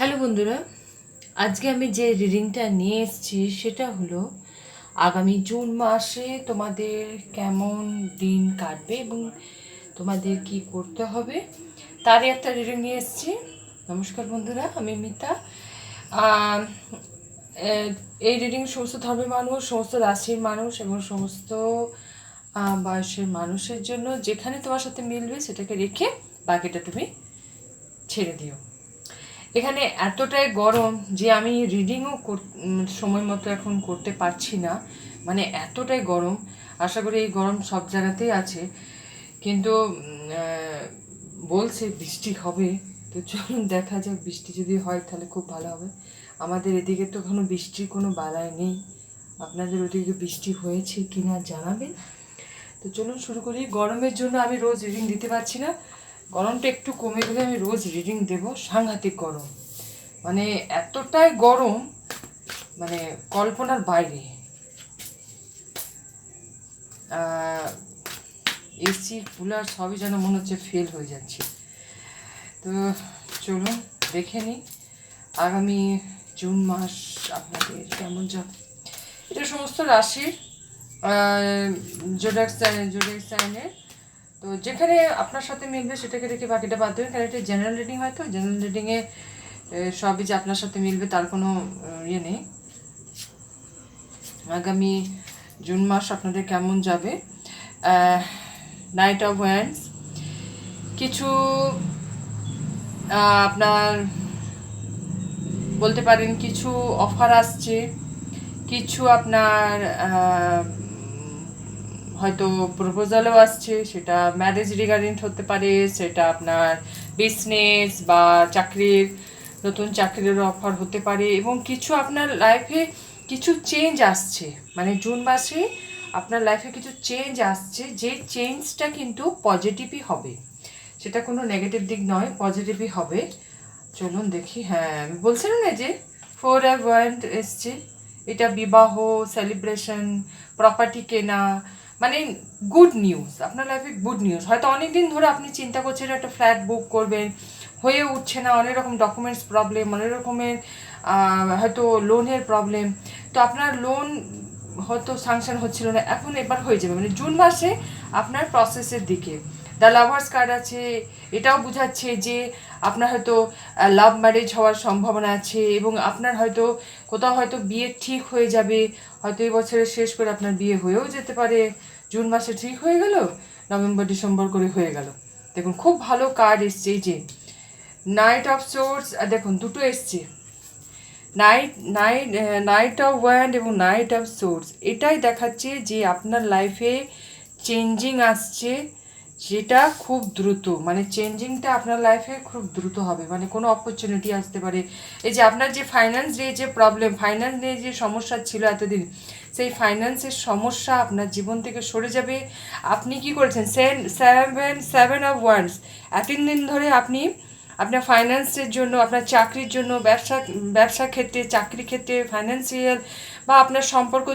Hello বন্ধুরা, আজকে আমি যে রিডিংটা নিয়ে এসেছি সেটা হলো আগামী জুন মাসে তোমাদের কেমন দিন কাটবে এবং তোমাদের কি করতে হবে, তারই একটা রিডিং নিয়ে এসেছি। নমস্কার বন্ধুরা, আমি মিতা। এই রিডিং সমস্ত ধর্মের মানুষ, সমস্ত রাশির মানুষ এবং সমস্ত বয়সের মানুষের জন্য যেখানে তোমার সাথে মিলবে সেটাকে রেখে বাকিটা তুমি ছেড়ে দিও। এখানে এতটাই গরম যে আমি রিডিংও সময় মতো এখন করতে পারছি না। মানে এতটাই গরম। আশা করি এই গরম সব জায়গাতেই আছে। কিন্তু বলছে বৃষ্টি হবে। তো চলুন দেখা যাক বৃষ্টি যদি হয় তাহলে খুব ভালো হবে। আমাদের এদিকে তো কোনো বৃষ্টির কোনো বালাই নেই। আপনাদের ওদিকে বৃষ্টি হয়েছে কি না জানাবেন। তো চলুন শুরু করি। গরমের জন্য আমি রোজ রিডিং দিতে পারছি না। গরমটা একটু কমে গেলে আমি রোজ রিডিং দেব, সাংঘাতিক গরম। মানে এতটাই গরম মানে কল্পনার বাইরে। এসি কুলার সবই যেন মনে হচ্ছে ফেল হয়ে যাচ্ছে। তো চলুন, দেখে নিই আগামী জুন মাস আপনাদের কেমন যাবে এটা সমস্ত রাশির জোডাক জোডাক্স সাইনের তো যেখানে আপনার সাথে মিলবে সেটাকে রেখে বাকিটা বাদ দেবেন। কারণ এটা জেনারেল রিডিং হয় তো জেনারেল রিডিংয়ে সবই যে আপনার সাথে মিলবে তার কোনো ইয়ে নেই। আগামী জুন মাস আপনাদের কেমন যাবে? নাইট অফ ওয়ান্ডস কিছু আপনার বলতে পারেন কিছু অফার আসছে, কিছু আপনার হয়তো প্রপোজালও আসছে, সেটা ম্যারেজ রিগার্ডিং হতে পারে, সেটা আপনার বিজনেস বা চাকরির, নতুন চাকরির অফার হতে পারে এবং কিছু আপনার লাইফে কিছু চেঞ্জ আসছে। মানে জুন মাসে আপনার লাইফে কিছু চেঞ্জ আসছে, যে চেঞ্জটা কিন্তু পজিটিভই হবে। সেটা কোনো নেগেটিভ দিক নয় পজিটিভই হবে। চলুন দেখি হ্যাঁ বলছিলাম না যে ফোর অ্যাভয়েন্ট এসছে। এটা বিবাহ সেলিব্রেশন প্রপার্টি কেনা মানে গুড নিউজ আপনার লাইফে গুড নিউজ হয়তো অনেক দিন ধরে আপনি চিন্তা করছেন একটা ফ্ল্যাট বুক করবেন, হয়ে উঠছে না, অনেক রকম ডকুমেন্টস প্রবলেম অনেক রকমের হয়তো লোনের প্রবলেম তো আপনার লোন হয়তো সাংশন হচ্ছিল না, এখন এবার হয়ে যাবে। মানে জুন মাসে আপনার প্রসেসের দিকে। দ্য লাভার্স কার্ড আছে, এটাও বোঝাচ্ছে যে আপনার হয়তো লাভ ম্যারেজ হওয়ার সম্ভাবনা আছে এবং আপনার হয়তো কোথাও হয়তো বিয়ে ঠিক হয়ে যাবে, হয়তো এই বছরের শেষ করে আপনার বিয়ে হয়েও যেতে পারে। জুন মাসে ঠিক হয়ে গেল, নভেম্বর, ডিসেম্বর করে হয়ে গেল। দেখুন, খুব ভালো কার্ড এসছে এই যে নাইট অফ সোর্স আর দেখুন, দুটো এসছে। Knight knight knight of wand এবং নাইট অফ সোর্স এটাই দেখাচ্ছে যে আপনার লাইফে চেঞ্জিং আসছে, যেটা খুব দ্রুত মানে চেঞ্জিংটা আপনার লাইফে খুব দ্রুত হবে মানে কোনো অপরচুনিটি আসতে পারে। এই যে আপনার যে ফাইন্যান্স নিয়ে যে প্রবলেম ফাইন্যান্স নিয়ে যে সমস্যা ছিল এতদিন সেই ফাইন্যান্সের সমস্যা আপনার জীবন থেকে সরে যাবে। আপনি কি করেছেন? সেন সেভেন সেভেন অফ ওয়ান্স এতদিন দিন ধরে আপনি আপনার ফাইন্যান্সের জন্য, আপনার চাকরির জন্য, ব্যবসা ব্যবসা ক্ষেত্রে, চাকরি ক্ষেত্রে ফাইন্যান্সিয়াল বা আপনার সম্পর্ক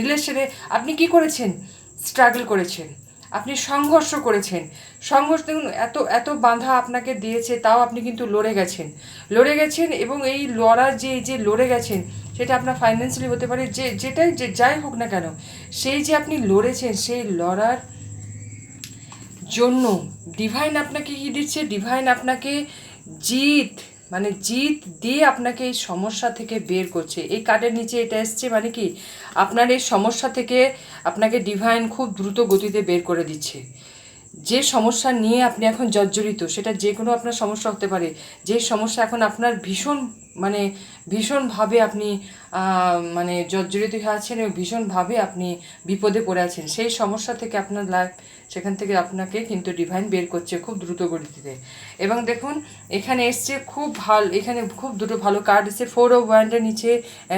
রিলেশনে আপনি কি করেছেন? স্ট্রাগল করেছেন। আপনি সংঘর্ষ করেছেন। সংঘর্ষ দেখুন, এত এত বাঁধা আপনাকে দিয়েছে, তাও আপনি কিন্তু লড়ে গেছেন। লড়ে গেছেন এবং এই লড়ার যে যে লড়ে গেছেন সেটা আপনার ফাইন্যান্সিয়ালি হতে পারে, যে যেটাই যে যাই হোক না কেন, সেই যে আপনি লড়েছেন, সেই লড়ার জন্য ডিভাইন আপনাকে কি দিচ্ছে? ডিভাইন আপনাকে জিত মানে জিত দিয়ে আপনাকে এই সমস্যা থেকে বের করছে। এই কার্ডের নিচে এটা এসছে মানে কি? আপনার এই সমস্যা থেকে আপনাকে ডিভাইন খুব দ্রুত গতিতে বের করে দিচ্ছে। যে সমস্যা নিয়ে আপনি এখন জর্জরিত, সেটা যে কোনো আপনার সমস্যা হতে পারে। যে সমস্যা এখন আপনার ভীষণ মানে ভীষণভাবে আপনি মানে জর্জরিত হয়ে আছেন এবং ভীষণভাবে আপনি বিপদে পড়ে আছেন। সেই সমস্যা থেকে আপনার লাইফ সেখান থেকে আপনাকে কিন্তু ডিভাইন বের করছে খুব দ্রুত গতিতে। এবং দেখুন, এখানে এসছে খুব ভালো, এখানে খুব দুটো ভালো কার্ড এসছে ফোর ও ওয়ান্ডের নিচে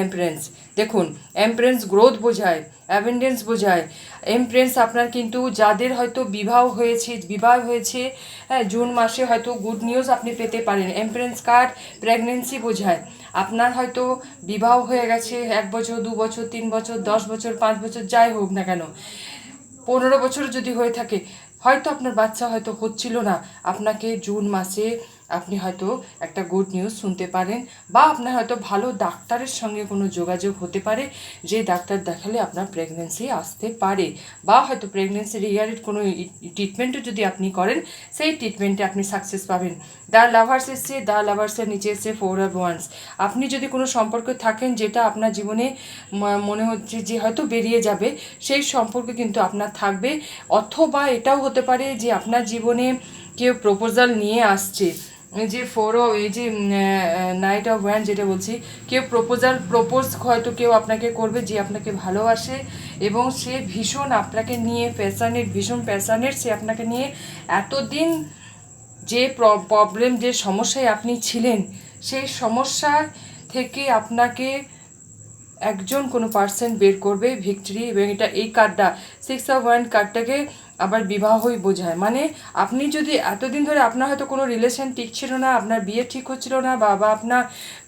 এমপ্রেন্স দেখুন এমপ্রেন্স গ্রোথ বোঝায় অ্যাভেন্ডেন্স বোঝায়। এমপ্রেন্স আপনার কিন্তু যাদের হয়তো বিবাহ হয়েছে বিবাহ হয়েছে হ্যাঁ জুন মাসে হয়তো গুড নিউজ আপনি পেতে পারেন। এমপ্রেন্স কার্ড প্রেগনেন্সি বোঝায়। আপনার হয়তো বিবাহ হয়ে গেছে এক বছর, দু বছর, তিন বছর, দশ বছর, পাঁচ বছর, যাই হোক না কেন। পনেরো বছর যদি হয়ে থাকে, হয়তো আপনার বাচ্চা হয়তো হচ্ছিল না। আপনাকে জুন মাসে আপনি হয়তো একটা গুড নিউজ শুনতে পারেন বা আপনার হয়তো ভালো ডাক্তারের সঙ্গে কোনো যোগাযোগ হতে পারে, যে ডাক্তার দেখালে আপনার প্রেগনেন্সি আসতে পারে বা হয়তো প্রেগনেন্সি রিগার্ডেড কোনো ট্রিটমেন্টও যদি আপনি করেন, সেই ট্রিটমেন্টে আপনি সাকসেস পাবেন। দ্য লাভার্স এসছে দ্য লাভার্সের নিচে এসছে ফোর অফ ওয়ান্স আপনি যদি কোনো সম্পর্কে থাকেন যেটা আপনার জীবনে মনে হচ্ছে যে হয়তো বেরিয়ে যাবে, সেই সম্পর্কে কিন্তু আপনার থাকবে। অথবা এটাও হতে পারে যে আপনার জীবনে কেউ প্রপোজাল নিয়ে আসছে। যে ফোর এই যে নাইট অফ ওয়ান যেটা বলছি, কেউ প্রপোজাল প্রপোজ হয়তো কেউ আপনাকে করবে যে আপনাকে ভালোবাসে এবং সে ভীষণ আপনাকে নিয়ে প্যাশানেট ভীষণ প্যাশানেট সে আপনাকে নিয়ে এতদিন যে প্রবলেম যে সমস্যায় আপনি ছিলেন, সেই সমস্যা থেকে আপনাকে একজন কোনো পার্সেন্ট বের করবে ভিক্টরি এবং এটা এই কার্ডটা সিক্স অফ ওয়ান কার্ডটাকে আবার বিবাহই বোঝায়। মানে আপনি যদি এতদিন ধরে আপনার হয়তো কোনো রিলেশন ঠিক ছিল না, আপনার বিয়ে ঠিক হচ্ছিল না বা বা আপনার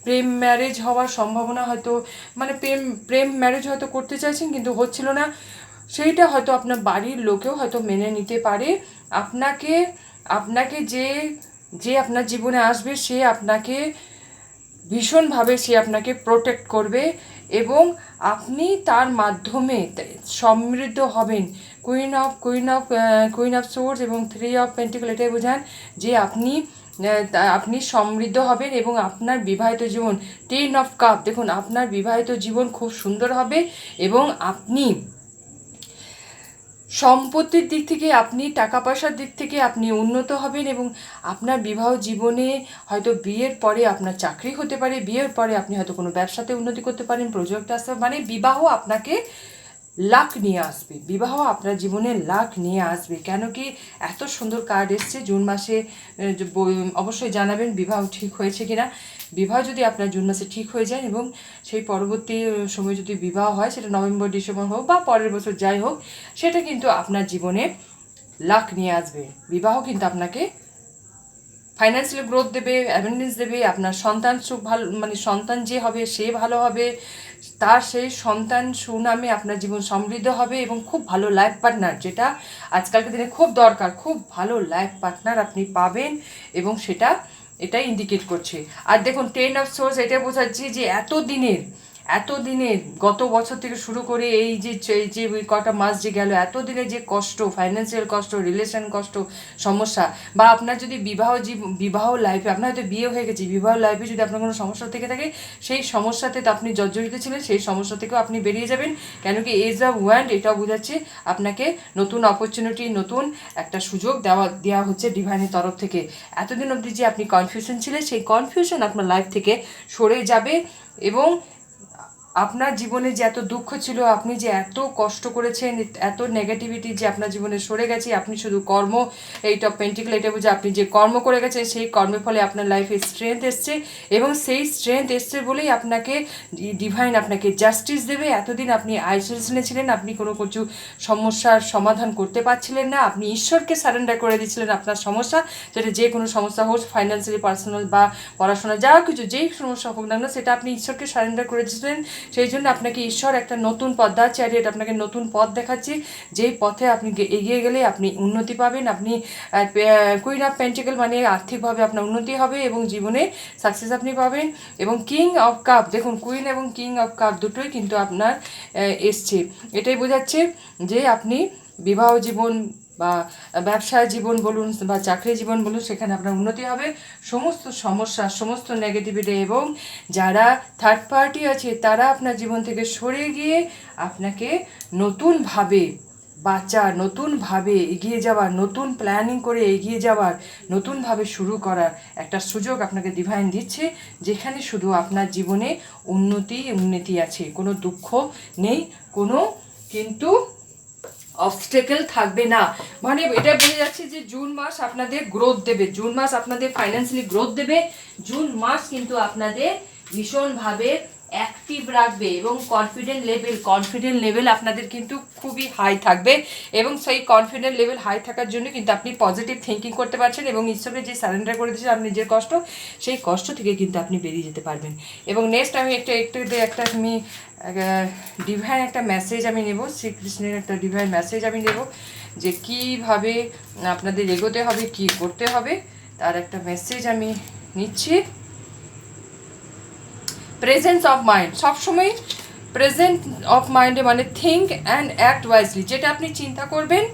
প্রেম ম্যারেজ হওয়ার সম্ভাবনা হয়তো মানে প্রেম প্রেম ম্যারেজ হয়তো করতে চাইছেন কিন্তু হচ্ছিল না, সেইটা হয়তো আপনার বাড়ির লোকেও হয়তো মেনে নিতে পারে। আপনাকে আপনাকে যে যে আপনার জীবনে আসবে সে আপনাকে ভীষণভাবে সে আপনাকে প্রোটেক্ট করবে এবং আপনি তার মাধ্যমে সমৃদ্ধ হবেন। Queen of queen of queen of swords এবং থ্রি অফ পেন্টিকল এটাই বোঝান যে আপনি আপনি সমৃদ্ধ হবেন এবং আপনার বিবাহিত জীবন টেন অফ কাপ দেখুন আপনার বিবাহিত জীবন খুব সুন্দর হবে এবং আপনি সম্পত্তির দিক থেকে, আপনি টাকা পয়সার দিক থেকে আপনি উন্নত হবেন এবং আপনার বিবাহ জীবনে হয়তো বিয়ের পরে আপনার চাকরি হতে পারে, বিয়ের পরে আপনি হয়তো কোনো ব্যবসাতে উন্নতি করতে পারেন প্রজেক্ট আসতে মানে বিবাহ আপনাকে লাক নিয়ে আসবে। বিবাহ আপনার জীবনে লাক নিয়ে আসবে। কেন কি এত সুন্দর কার্ড এসছে জুন মাসে অবশ্যই জানাবেন বিবাহ ঠিক হয়েছে কিনা। বিবাহ যদি আপনার জুন মাসে ঠিক হয়ে যায় এবং সেই পরবর্তী সময় যদি বিবাহ হয়, সেটা নভেম্বর, ডিসেম্বর হোক বা পরের বছর যাই হোক, সেটা কিন্তু আপনার জীবনে লাক নিয়ে আসবে। বিবাহ কিন্তু আপনাকে ফাইন্যান্সিয়াল গ্রোথ দেবে অ্যাবেন্ডেন্স দেবে, আপনার সন্তান সুখ ভালো মানে সন্তান যে হবে সে ভালো হবে। তার সেই সন্তান সুনামে আপনার জীবন সমৃদ্ধ হবে এবং খুব ভালো লাইফ পার্টনার যেটা আজকালকার দিনে খুব দরকার, খুব ভালো লাইফ পার্টনার আপনি পাবেন এবং সেটা, এটা ইন্ডিকেট করছে। আর দেখুন টেন অফ সোর্স এটা বোঝাচ্ছি যে এত দিনের এত দিনের গত বছর থেকে শুরু করে এই যে যে কটা মাস যে গেল এত দিনে যে কষ্ট ফাইন্যান্সিয়াল কষ্ট রিলেশন কষ্ট, সমস্যা, বা আপনার যদি বিবাহ বিবাহ লাইফে আপনার হয়তো বিয়ে হয়ে গেছে, বিবাহ লাইফে যদি আপনার কোনো সমস্যা থেকে থাকে, সেই সমস্যাতে তো আপনি জর্জরিত ছিলেন, সেই সমস্যা থেকেও আপনি বেরিয়ে যাবেন। কেন কি এজ অফ ওয়ান্ড এটাও বোঝাচ্ছে আপনাকে নতুন অপরচুনিটি নতুন একটা সুযোগ দেওয়া দেওয়া হচ্ছে ডিভাইনের তরফ থেকে। এতদিন অবধি যে আপনি কনফিউশন ছিলেন, সেই কনফিউশন আপনার লাইফ থেকে সরে যাবে এবং আপনার জীবনে যে এত দুঃখ ছিল, আপনি যে এত কষ্ট করেছেন, এত নেগেটিভিটি যে আপনার জীবনে সরে গেছে, আপনি শুধু কর্ম, এই টপ পেন্টিকল এটা বুঝে আপনি যে কর্ম করে গেছেন, সেই কর্মের ফলে আপনার লাইফে স্ট্রেংথ এসছে এবং সেই স্ট্রেংথ এসছে বলেই আপনাকে ডিভাইন আপনাকে জাস্টিস দেবে। এতদিন আপনি আইসোলেশনে ছিলেন, আপনি কোনো কিছু সমস্যার সমাধান করতে পারছিলেন না। আপনি ঈশ্বরকে সারেন্ডার করে দিয়েছিলেন আপনার সমস্যা যেটা যে কোনো সমস্যা হোক ফাইন্যান্সিয়ালি পার্সোনাল বা পড়াশোনা, যা কিছু যেই সমস্যা হোক না সেটা আপনি ঈশ্বরকে সারেন্ডার করে দিয়েছিলেন। সেই জন্য আপনাকে ঈশ্বর একটা নতুন চ্যারিয়েট আপনাকে নতুন পথ দেখাচ্ছে। যেই পথে আপনি এগিয়ে গেলে আপনি উন্নতি পাবেন, আপনি কুইন অফ পেন্টিকেল মানে আর্থিকভাবে আপনার উন্নতি হবে এবং জীবনে সাকসেস আপনি পাবেন। এবং কিং অফ কাপ দেখুন কুইন এবং কিং অফ কাপ দুটোই কিন্তু আপনার এসছে। এটাই বোঝাচ্ছে যে আপনি বিবাহ জীবন বা ব্যবসা জীবন বলুন বা চাকরি জীবন বলুন, সেখানে আপনার উন্নতি হবে। সমস্ত সমস্যা, সমস্ত নেগেটিভিটি এবং যারা থার্ড পার্টি আছে, তারা আপনার জীবন থেকে সরে গিয়ে আপনাকে নতুনভাবে বাঁচা নতুনভাবে এগিয়ে যাওয়ার, নতুন প্ল্যানিং করে এগিয়ে যাওয়ার, নতুনভাবে শুরু করার একটা সুযোগ আপনাকে ডিভাইন দিচ্ছে, যেখানে শুধু আপনার জীবনে উন্নতি উন্নতি আছে। কোনো দুঃখ নেই, কোনো কিন্তু অবস্টেকেল থাকবে না। মানে এটা বোঝা যাচ্ছে যে জুন মাস আপনাদের গ্রোথ দেবে। জুন মাস আপনাদের ফাইন্যান্সিয়ালি গ্রোথ দেবে। জুন মাস কিন্তু আপনাদের ভীষণভাবে অ্যাক্টিভ রাখবে এবং কনফিডেন্ট লেভেল কনফিডেন্ট লেভেল আপনাদের কিন্তু খুবই হাই থাকবে এবং সেই কনফিডেন্ট লেভেল হাই থাকার জন্য কিন্তু আপনি পজিটিভ থিঙ্কিং করতে পারছেন এবং ঈশ্বরের যে সারেন্ডার করে দিয়েছেন আপনি নিজের কষ্ট, সেই কষ্ট থেকে কিন্তু আপনি বেরিয়ে যেতে পারবেন। এবং নেক্সট আমি একটা, একটু একটা আমি ডিভাইন একটা মেসেজ আমি নেব, শ্রীকৃষ্ণের একটা ডিভাইন মেসেজ আমি নেব যে কীভাবে আপনাদের এগোতে হবে, কি করতে হবে, তার একটা মেসেজ আমি নিচ্ছি। প্রেজেন্স অফ মাইন্ড সবসময় প্রেজেন্ট অফ মাইন্ডে মানে থিঙ্ক অ্যান্ড অ্যাক্ট ওয়াইজলি যেটা আপনি চিন্তা করবেন,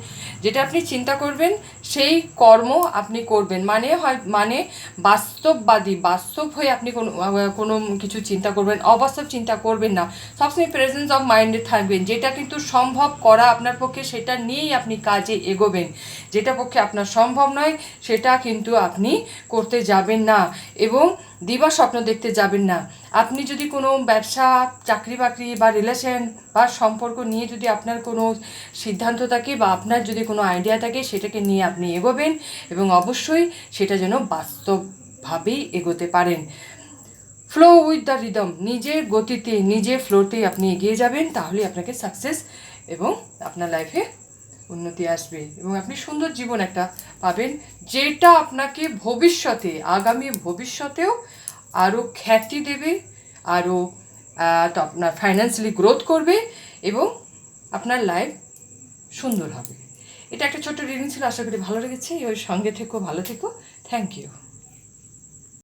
যেটা আপনি চিন্তা করবেন, সেই কর্ম আপনি করবেন। মানে হয় মানে বাস্তববাদী, বাস্তব হয়ে আপনি কোনো কোনো কিছু চিন্তা করবেন, অবাস্তব চিন্তা করবেন না। সবসময় প্রেজেন্স অফ মাইন্ডে থাকবেন। যেটা কিন্তু সম্ভব করা আপনার পক্ষে, সেটা নিয়েই আপনি কাজে এগোবেন। যেটা পক্ষে আপনার সম্ভব নয়, সেটা কিন্তু আপনি করতে যাবেন না। এবং দিবা স্বপ্ন দেখতে যাবেন না। আপনি যদি কোনো ব্যবসা, চাকরি বাকরি বা রিলেশন বা সম্পর্ক নিয়ে যদি আপনার কোনো সিদ্ধান্ত থাকে বা আপনার যদি কোনো আইডিয়া থাকে, সেটাকে নিয়ে আপনি এগোবেন এবং অবশ্যই সেটা যেন বাস্তবভাবেই এগোতে পারেন। ফ্লো উইথ দ্য রিদম নিজের গতিতে, নিজের ফ্লোতে আপনি এগিয়ে যাবেন তাহলে আপনাকে সাকসেস এবং আপনার লাইফে উন্নতি আসবে এবং আপনি সুন্দর জীবন একটা পাবেন, যেটা আপনাকে ভবিষ্যতে, আগামী ভবিষ্যতেও আরও খ্যাতি দেবে আরও আপনার ফাইন্যান্সিয়ালি গ্রোথ করবে এবং আপনার লাইফ সুন্দর হবে। এটা একটা ছোট্ট রিডিং ছিল, আশা করি ভালো লেগেছে। ওই সঙ্গে থেকো, ভালো থেকো। Thank you